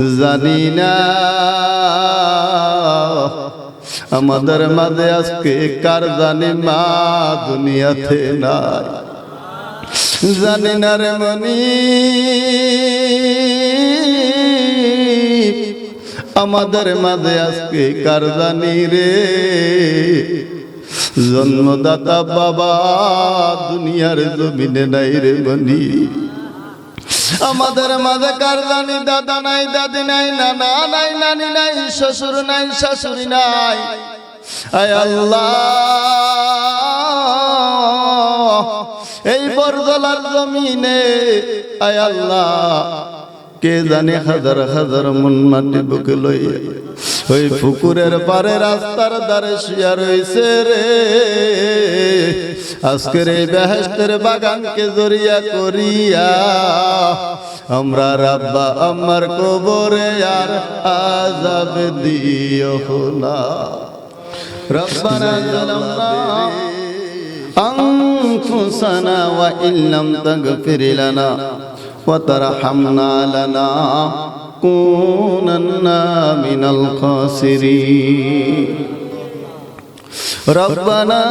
জানি না। আমাদের মাঝে আজকে কার জানি মা দুনিয়াতে নাই। জানি না রে মনি। আমাদের মাঝে আজকে কার জানি রে। জন্মদাতা বাবা দুনিয়ার জমিনে নাই রে মনি। আমাদের মাঝে কার জানি দাদা নাই, দাদি নাই, নানা নাই, নানি নাই, শ্বশুর নাই, শাশুড়ি নাই। আয় আল্লাহ, এই বরদলার জমিনে, আয় আল্লাহ কে জানে হাজার হাজার মন মাটি বুকে লইয়া ওই পুকুরের পারে রাস্তার দ্বারে শুয়া রয়েছে রে আজকের এই বেহেস্তের বাগানকে জড়িয়া করিয়া আমরা রাব্বা আমার কবরে আর আজাব দিও না ربنا ظلمنا أنفسنا وإن لم تغفر لنا وترحمنا لنكونن من الخاسرين ربنا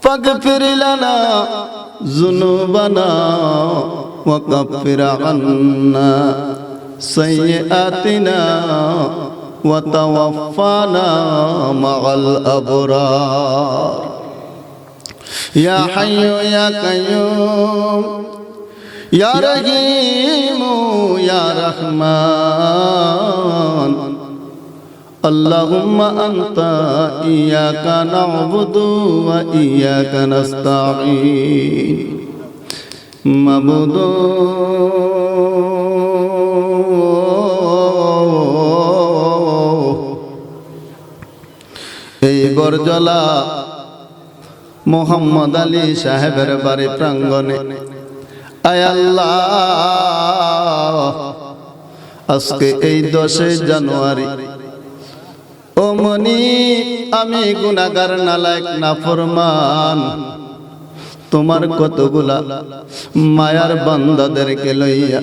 فاغفر لنا ذنوبنا وكفر عنا سيئاتنا وتوفانا مع الأبرار يا حي يا قيوم يا رحيم يا رحمن اللهم أنت إياك نعبد وإياك نستعين معبود এই বরজলা মোহাম্মদ আলী সাহেবের বাড়ি আল্লাহ, আজকে এই দশই জানুয়ারি। ও মনি, আমি গুনাগার নালায়ক, নাফরমান। তোমার কতগুলা মায়ার বান্দাদেরকে লইয়া।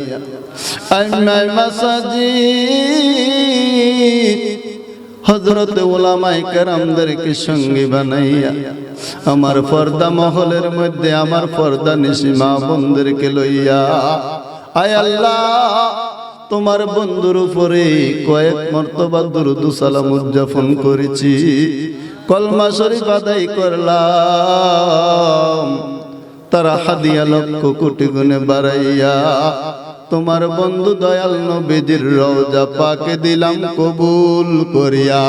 হজরত ওলামাই কেরামদেরকে সঙ্গী বানাইয়া। আমার পর্দা মহলের মধ্যে আমার পর্দা নিশি মা বোনদেরকে লইয়া। আয় আল্লাহ, তোমার বন্ধুর উপরে কয়েক মর্তবা দুরুদু সালাম উদযাপন করেছি। কলমা শরীফ আদায় করলাম। তারা হাদিয়া লক্ষ কোটি গুণে বাড়াইয়া, তোমার বন্ধু দয়াল নবীজির রওজা পাকে দিলাম কবুল করিয়া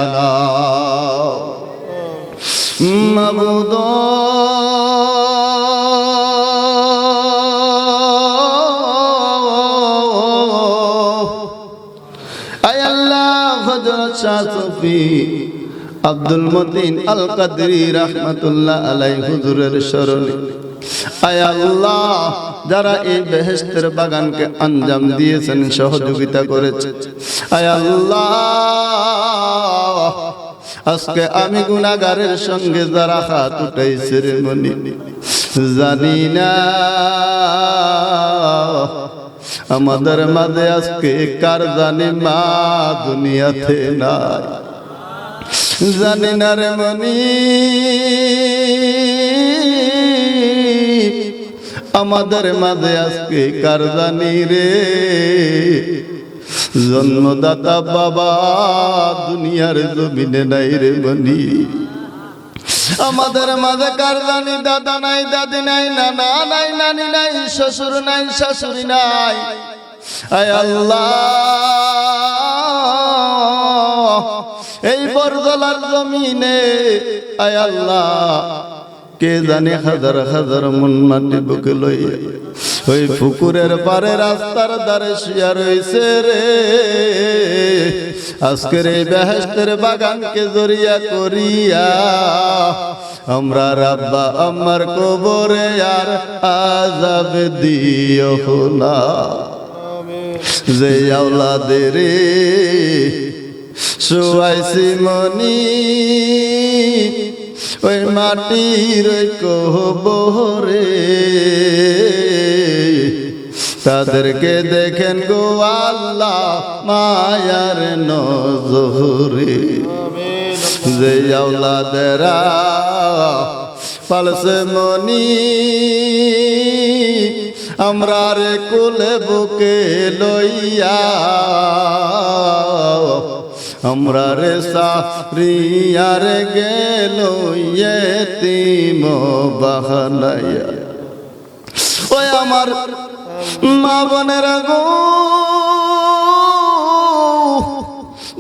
মাবুদ। আব্দুল মতিন আল কাদরি রাহমাতুল্লাহ আলাই হুজুরের আয় আল্লাহ, যারা এই বেহেস্তের বাগানকে আঞ্জাম দিয়েছেন, সহযোগিতা করেছে। আল্লাহ আজকে আমি গুনাগারের সঙ্গে যারা হাত উঠাইছে রে মনি, জানি না। আমাদের মাঝে আজকে কার জানি মা দুনিয়াতে নাই। জানি না রে মনি, আমাদের মাঝে আজকে কার জানি রে। জন্মদাতা বাবা, দুনিয়ার জমিনে নাই রে মনি আমাদের মাঝে কার জানি দাদা নাই, দাদি নাই, নানা নাই, নানি নাই, শ্বশুর নাই, শাশুড়ি নাই। আয় আল্লাহ, এই বরজলার জমিনে, আয় আল্লাহ কে জানে হাজার হাজার মন মাটি বুকে লইয়া ওই পুকুরের পারে রাস্তার দ্বারে শুয়া রয়েছে রে। আজকের এই বেহেস্তের বাগানকে জড়িয়া করিয়া আমরা রাব্বা আমার কবরে আর আজাব দিও না। যে আওলাদের শুয়াইছি মনি ওই মাটির কোহবরে তাদেরকে দেখেন গো আল্লাহ মায়ার নজরে। যে আওলাদেরা পালসে মনি, আমরা রে কোলে বুকে লইয়া আমরা রে সারিয়া রে গেল তিম বাহানাইয়া ওই আমার মা বোনের গো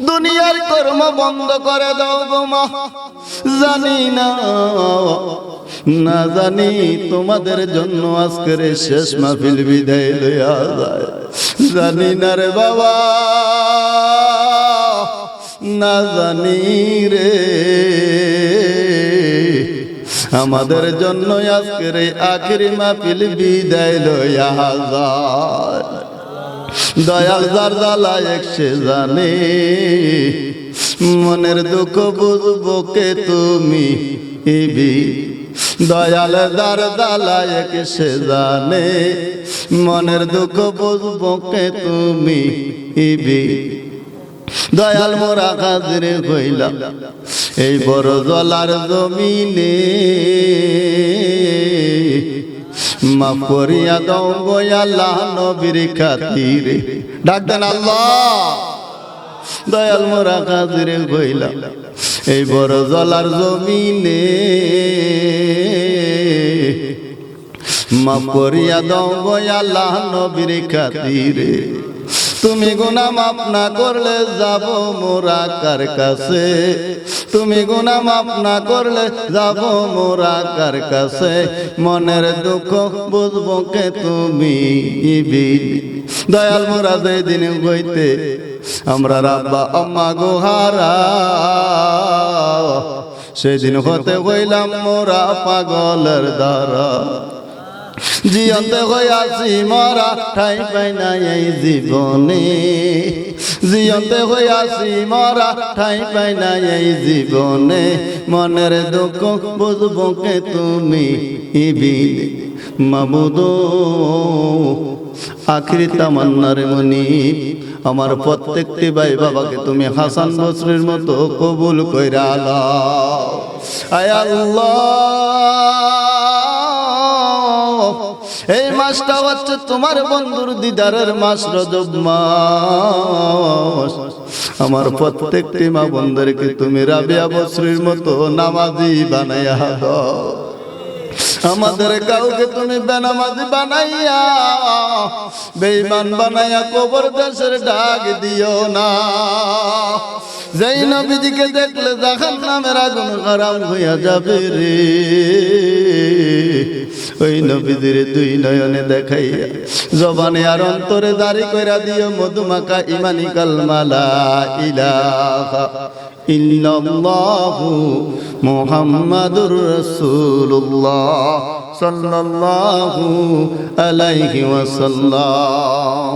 দুনিয়ার কর্ম বন্ধ করে দাও গো মা। জানি না না জানি তোমাদের জন্য আজকের শেষ মাহফিল বিদায় লইয়া যায়। জানি না রে বাবা। না জানি রে। আমাদের জন্য আজকের এই আখেরি মাহফিল বিদায় লইয়া যায় দয়াল যার জ্বালা একসে জানে। মনের দুঃখ বুঝব কে তুমি, ইবি। দয়াল দার জ্বালা একসে জানে। মনের দুঃখ বুঝব কে তুমি, ইবি। দয়াল মোরা কাজরে হইলাম এই বড় জলার জমিনে মাফ করিয়া দাও গো আল্লাহ নবীর খাতিরে। ডাক আল্লাহ। দয়াল মোরা কাজরে হইলাম এই বড় জলার জমিনে মাফ করিয়া দাও গো আল্লাহ নবীর খাতিরে। তুমি গুনা মাপ না করলে যাব মোরা কার কাছে? তুমি গুনা মাপ না করলে যাব মোরা কার কাছে? মনের দুঃখ বুঝব কে তুমি দয়াল মোরা দুই দিন হইতে আমরা রাব্বা আম্মা গোহারা সেদিন হতে হইলাম মোরা পাগলের দ্বারা। জিয়ন্তে হইয়াছি মরা ঠাই পাই না এই জীবনে। জিয়ন্তে হইয়াছি মরা ঠাই পাই না এই জীবনে। মনের দুঃখ বুঝব কে তুমি ইবিল মাবুদ আখিরি তামান্নার মনি, আমার প্রত্যেকটি ভাই বাবাকে তুমি হাসান বসরির মতো কবুল কইরা লাও আয় আল্লাহ। এই মাসটা হচ্ছে তোমার বন্ধুর দিদারের মাস, রজব মাস। আমার প্রত্যেকটি মা বন্ধুরকে তুমি রাবিয়া বসরির মতো নামাজি বানাইয়া আমাদের কাউকে তুমি বেনামাজি বানাইয়া বেইমান বানাইয়া কবর দেশের ডাক দিও না। যেই নবীজিকে দেখলে জাহান নামের আগুন হারাম হইয়া যাবে রে। ওই নবীদের দুই নয়নে দেখাইয়া জবানে আর অন্তরে দাঁড়ি কইরা দিও মধুমাকা ইমানি কালমালা ইলাহা ইল্লাল্লাহু মুহাম্মাদুর রাসূলুল্লাহ সাল্লাল্লাহু আলাইহি ওয়াসাল্লাম।